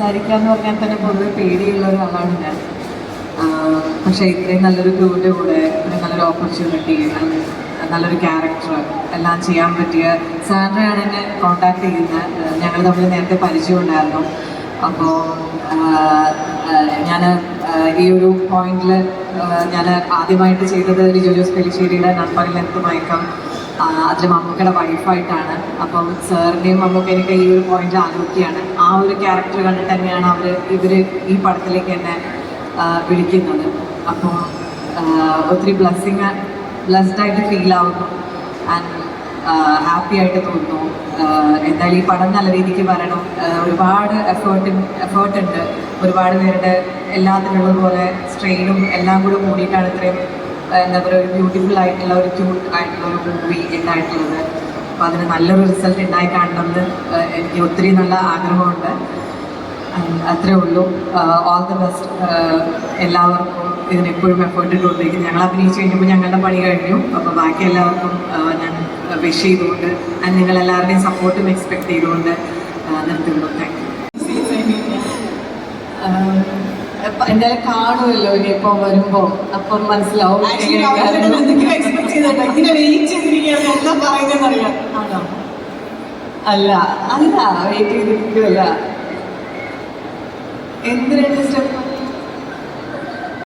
സംസാരിക്കുക എന്ന് പറഞ്ഞാൽ തന്നെ പൊതുവെ പേടിയുള്ള ഒരാളാണ് ഞാൻ. പക്ഷെ ഇത്രയും നല്ലൊരു ക്രൂവിന്റെ കൂടെ നല്ലൊരു ഓപ്പർച്യൂണിറ്റി നല്ലൊരു ക്യാരക്ടർ എല്ലാം ചെയ്യാൻ പറ്റിയ സാൻഡ്രയാണ് എന്നെ കോണ്ടാക്ട് ചെയ്യുന്നത് ഞങ്ങൾ തമ്മിൽ നേരത്തെ പരിചയം ഉണ്ടായിരുന്നു അപ്പോൾ ഞാൻ ഈ ഒരു പോയിന്റിൽ ഞാൻ ആദ്യമായിട്ട് ചെയ്തത് ഒരു ജോസ് പെലിശ്ശേരിയുടെ നൺപകലെന്ത് മയക്കം. അതിൽ മമ്മൂക്കയുടെ വൈഫായിട്ടാണ് അപ്പം സാറിന്റെയും മമ്മൂക്കയൊക്കെ ഈ ഒരു പോയിന്റ് ആലോചിക്കുകയാണ്. ആ ഒരു ക്യാരക്ടർ കണ്ടിട്ട് തന്നെയാണ് അവർ ഇവർ ഈ പടത്തിലേക്ക് എന്നെ വിളിക്കുന്നത്. അപ്പോൾ ഒത്തിരി ബ്ലെസ്സിങ് ബ്ലെസ്ഡ് ആയിട്ട് ഫീൽ ആവുന്നു. ആൻഡ് ഹാപ്പി ആയിട്ട് തോന്നുന്നു. എന്തായാലും ഈ പടം നല്ല രീതിക്ക് വരണം. ഒരുപാട് എഫേർട്ട് എഫേർട്ട് ഉണ്ട്. ഒരുപാട് പേരുടെ എല്ലാത്തിനുള്ളതുപോലെ സ്ട്രെയിനും എല്ലാം കൂടെ കൂടിയിട്ടാണ് ഇത്രയും എന്താ പറയുക ഒരു ബ്യൂട്ടിഫുൾ ആയിട്ടുള്ള ഒരു ക്യൂട്ട് ആയിട്ടുള്ള ഒരു മൂവി ഉണ്ടായിട്ടുള്ളത് അപ്പോൾ അതിന് നല്ലൊരു റിസൾട്ട് ഉണ്ടായി കാണണമെന്ന് എനിക്ക് ഒത്തിരി നല്ല ആഗ്രഹമുണ്ട്. അത്രേ ഉള്ളൂ. ഓൾ ദി ബെസ്റ്റ് എല്ലാവർക്കും ഇതിനെപ്പോഴും എഫേർട്ട് ഇട്ടുകൊണ്ടിരിക്കും ഞങ്ങൾ അഭിനയിച്ച് കഴിഞ്ഞപ്പോൾ ഞങ്ങളുടെ പണി കഴിഞ്ഞു. അപ്പോൾ ബാക്കി എല്ലാവർക്കും ഞാൻ വിഷ് ചെയ്തുകൊണ്ട് ആൻഡ് നിങ്ങൾ എല്ലാവരുടെയും സപ്പോർട്ടും എക്സ്പെക്ട് ചെയ്തുകൊണ്ട് നിർത്തുന്നു. താങ്ക് യു എന്തായാലും കാണുമല്ലോ ഇനിയിപ്പോൾ വരുമ്പോൾ അപ്പം മനസ്സിലാവും. അല്ല അല്ല വെയിറ്റ് ചെയ്തിരിക്കുമല്ല എന്ത് രണ്ട് സ്റ്റെപ്പ്